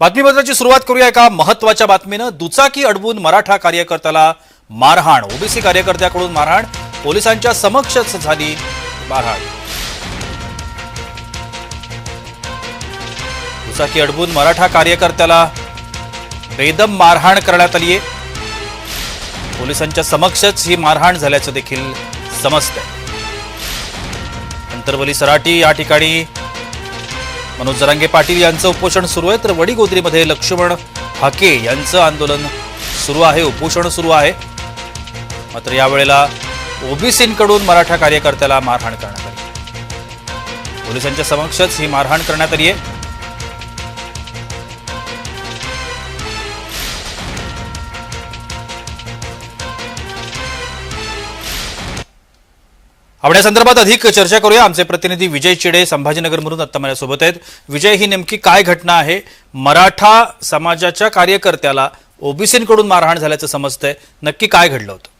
बातमीपत्राची सुरुवात करूया एका महत्त्वाच्या बातमीनं. दुचाकी अडवून मराठा कार्यकर्त्याला मारहाण. ओबीसी कार्यकर्त्याकडून मारहाण. पोलिसांच्या समक्षच झाली मारहाण. दुचाकी अडवून मराठा कार्यकर्त्याला बेदम मारहाण करण्यात आली आहे पोलिसांच्या समक्षच ही मारहाण झाल्याचं देखील समजतंय. अंतरवली सराटी या ठिकाणी मनोज जरांगे पाटील यांचं उपोषण सुरू आहे तर वडीगोद्रीमध्ये लक्ष्मण हाके यांचं आंदोलन सुरू आहे उपोषण सुरू आहे. मात्र यावेळेला ओबीसींकडून मराठा कार्यकर्त्याला मारहाण करण्यात आली. पोलिसांच्या समक्षच ही मारहाण करण्यात आली आहे. आपण या संदर्भात अधिक चर्चा करूया. आमचे प्रतिनिधी विजय चिडे संभाजीनगरमधून आत्ता माझ्यासोबत आहेत. विजय ही नेमकी काय घटना आहे? मराठा समाजाच्या कार्यकर्त्याला ओबीसींकडून मारहाण झाल्याचं समजतंय. नक्की काय घडलं होतं?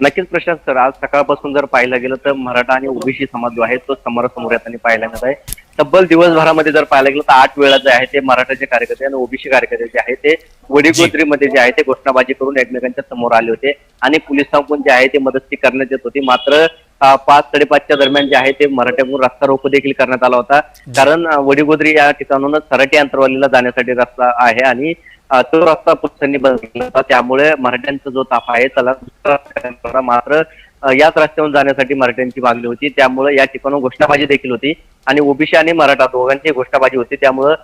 नक्कीच प्रशांत सर आज सकाळपासून जर पाहायला गेलं तर मराठा आणि ओबीसी समाज जो आहे तो समोरासमोर येताना पाहायला मिळत आहे. तब्बल दिवसभरामध्ये जर पाहायला गेलं तर आठ वेळा जे आहे ते मराठाचे कार्यकर्ते आणि ओबीसी कार्यकर्ते जे आहे ते वडीगोत्रीमध्ये जे आहे ते घोषणाबाजी करून एकमेकांच्या समोर आले होते. आणि पोलिसांकडून जे आहे ते मदत करण्यात येत होती. मात्र पाच साडेपाचच्या दरम्यान जे आहे ते मराठ्यांकडून रस्ता रोको देखील करण्यात आला होता. कारण वडीगोद्री या ठिकाणूनच सराटी अंतरवालीला जाण्यासाठी रस्ता आहे आणि तो रस्ता पोलिसांनी बंद केला होता. त्यामुळे मराठ्यांचा जो ताफा आहे त्याला दुसरा मात्र याच रस्त्यावरून जाण्यासाठी मराठ्यांची मागणी होती. त्यामुळे या ठिकाणून घोषणाबाजी देखील होती. आणि ओबीसी आणि मराठा दोघांची घोषणाबाजी होती. त्यामुळे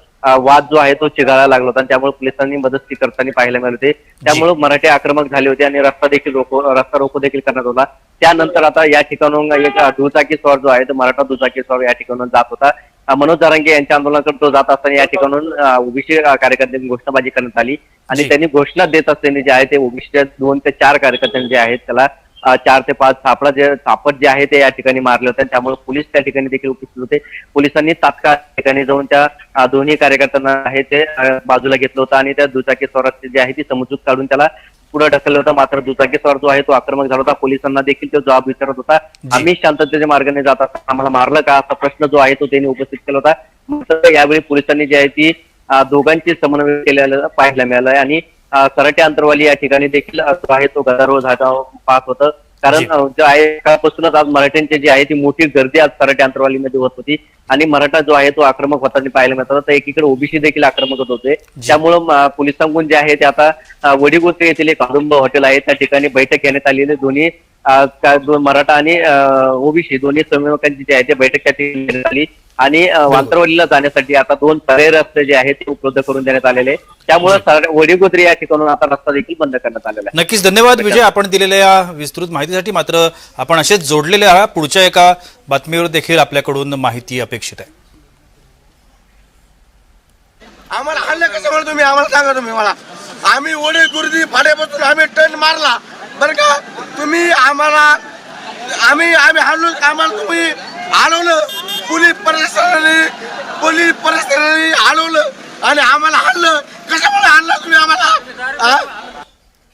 वाद जो आहे तो चिघाळा लागला होता आणि त्यामुळे पोलिसांनी मदत करताना पाहायला मिळाले होते. त्यामुळे मराठी आक्रमक झाले होते आणि रस्ता देखील रोको रस्ता रोको देखील करण्यात होता त्यानंतर आता या ठिकाणून एक दुचाकी स्वार जो आहे तो मराठा दुचाकी स्वार या ठिकाणून जात होता. मनोज जारांगे यांच्या आंदोलनाकडे तो जात असताना या ठिकाणून ओबीसी कार्यकर्त्यांनी घोषणाबाजी करण्यात आली. आणि. त्यांनी घोषणा देत असताना जे आहे ते ओबीसीच्या दोन ते चार कार्यकर्त्यांनी जे आहेत त्याला चार ते पाच सापडा जे सापट जे आहे ते या ठिकाणी मारले होते. त्यामुळे पोलीस त्या ठिकाणी देखील उपस्थित होते. पोलिसांनी तात्काळ ठिकाणी जाऊन त्या दोन्ही कार्यकर्त्यांना आहे ते बाजूला घेतलं होतं आणि त्या दुचाकी स्वराचे जे आहे ती समजूत काढून त्याला पुढे ढकललं होतं. मात्र दुचाकी स्वार जो आहे तो आक्रमक झाला होता. पोलिसांना देखील तो जबाब विचारत होता. आम्ही शांततेच्या मार्गाने जात असताना आम्हाला मारलं का? असा प्रश्न जो आहे तो त्यांनी उपस्थित केला होता. मात्र यावेळी पोलिसांनी जी आहे ती दोघांची समन्वय केलेलं पाहायला मिळालंय. आणि सराटे अंतरवाली या ठिकाणी देखील जो आहे तो गदारोळ झाला पाहत होतं. कारण जी. आहे कालपासूनच आज मराठ्यांची जी आहे ती मोठी गर्दी आज सराटे अंतरवालीमध्ये होत होती. आणि मराठा जो आहे तो आक्रमक होताना पाहायला मिळत होता. तर एकीकडे ओबीसी देखील आक्रमक होत होते. त्यामुळं पोलिसांकडून जे आहे ते आता अं, वडीगोत्रे येथील एक औदुंब हॉटेल आहे. त्या ठिकाणी बैठक घेण्यात आलेली. दोन्ही अं, का- दोन मराठा आणि ओबीसी दोन्ही समन्वयकांची जी आहे ते बैठक त्या आली. आणि अं, आंतरवालीला जाण्यासाठी आता दोन पर्याय रस्ते जे आहेत ते उपलब्ध करून देण्यात आलेले. त्यामुळे सर- वडीगोत्रे या ठिकाणून आता रस्ता देखील बंद करण्यात आलेला आहे. नक्कीच. धन्यवाद विजय. आपण दिलेल्या या विस्तृत माहितीसाठी मात्र आपण असेच जोडलेले आहात. पुढच्या एका बातमीवर देखील आपल्याकडून माहिती अपेक्षित आहे. आम्हाला हल्ले कसं म्हणतो तुम्ही? आम्हाला सांगा तुम्ही मला. आम्ही ओढे गुरुजी फाड्यापासून आम्ही टन मारला. बरं का? आम्ही आम्हाला आम्ही आम्ही हल्लो आम्हाला तुम्ही हलवलं. पोलीस प्रशासनाने पोलीस प्रशासनाने हलवलं. आणि आम्हाला हल्लं. कशामुळे आणलं तुम्ही आम्हाला